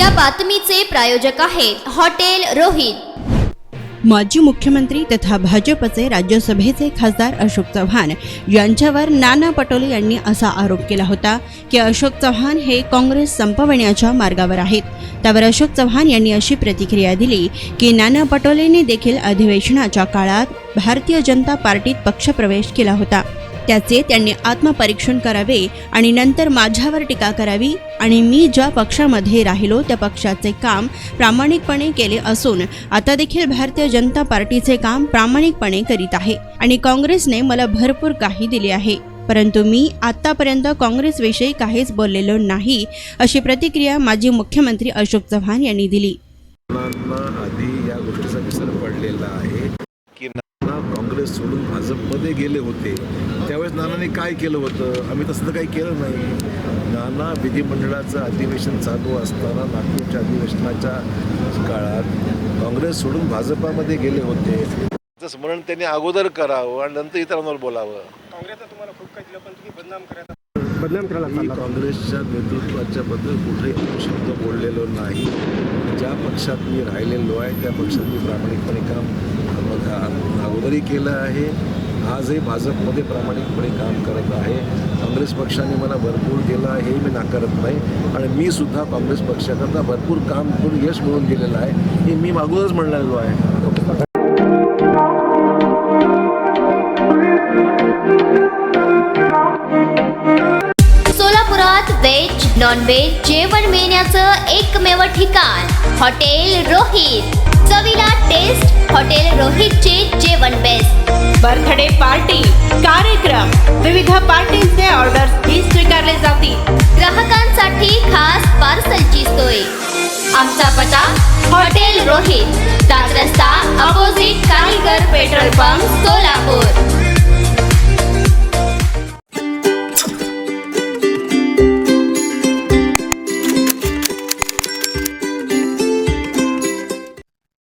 या बातमीचे प्रायोजक आहेत हॉटेल रोहित. माजी मुख्यमंत्री तथा भाजपचे राज्यसभेचे खासदार अशोक चव्हाण यांच्यावर नाना पटोले यांनी असा आरोप केला होता की अशोक चव्हाण हे काँग्रेस संपवण्याच्या मार्गावर आहेत. त्यावर अशोक चव्हाण यांनी अशी प्रतिक्रिया दिली की नाना पटोलेंनी देखील अधिवेशनाच्या काळात भारतीय जनता पार्टीत पक्षप्रवेश केला होता. त्याचे त्यांनी आत्मपरीक्षण करावे आणि नंतर माझ्यावर टीका करावी आणि मी ज्या पक्षामध्ये राहिलो त्या पक्षाचे काम प्रामाणिकपणे केले असून आता देखील भारतीय जनता पार्टीचे काम प्रामाणिकपणे करीत आहे. आणि काँग्रेसने मला भरपूर काही दिले आहे. परंतु मी आतापर्यंत काँग्रेसविषयी काहीच बोललेलो नाही अशी प्रतिक्रिया माजी मुख्यमंत्री अशोक चव्हाण यांनी दिली. आधी या गोष्टीचा विसर पडलेला आहे. काँग्रेस सोडून भाजपमध्ये गेले होते. त्यावेळेस नानाने काय केलं होतं? आम्ही तसं तर काही केलं नाही. नाना विधिमंडळाचं अधिवेशन चालू असताना नागपूरच्या अधिवेशनाच्या काळात काँग्रेस सोडून भाजपामध्ये गेले होते. त्याचं स्मरण त्यांनी अगोदर करावं आणि नंतर इतरांवर बोलावं. काँग्रेसनं तुम्हाला खूप काही दिलं पण तुम्ही बदनाम करायचा बदनाम करायला मी काँग्रेसच्या नेतृत्वाच्या बद्दल कुठेही शब्द बोललेलो नाही. ज्या पक्षात मी राहिलेलो आहे त्या पक्षात मी प्रामाणिकपणे काम अगोदरही केलं आहे. आजही भाजपमध्ये प्रामाणिकपणे काम करत आहे. काँग्रेस पक्षाने मला भरपूर केलं आहे हे मी नाकारत नाही. आणि मी सुद्धा काँग्रेस पक्षाकरता भरपूर काम करून यश मिळवून गेलेलं आहे. हे मी मागूनच म्हणलेलो आहे. सोलापुरात व्हेज नॉन व्हेज जेवण मिळण्याचं एकमेव ठिकाण हॉटेल रोहित. चवीला टेस्ट हॉटेल रोहितचे जेवण बेस्ट बर्थडे पार्टी कार्यक्रम विविध पार्टींचे ऑर्डर्स ही स्वीकारले जातील. ग्राहकांसाठी खास पार्सलची सोय. आमचा पता हॉटेल रोहित. दास रस्ता अपोजिट कारीगर पेट्रोल पंप सोलापूर.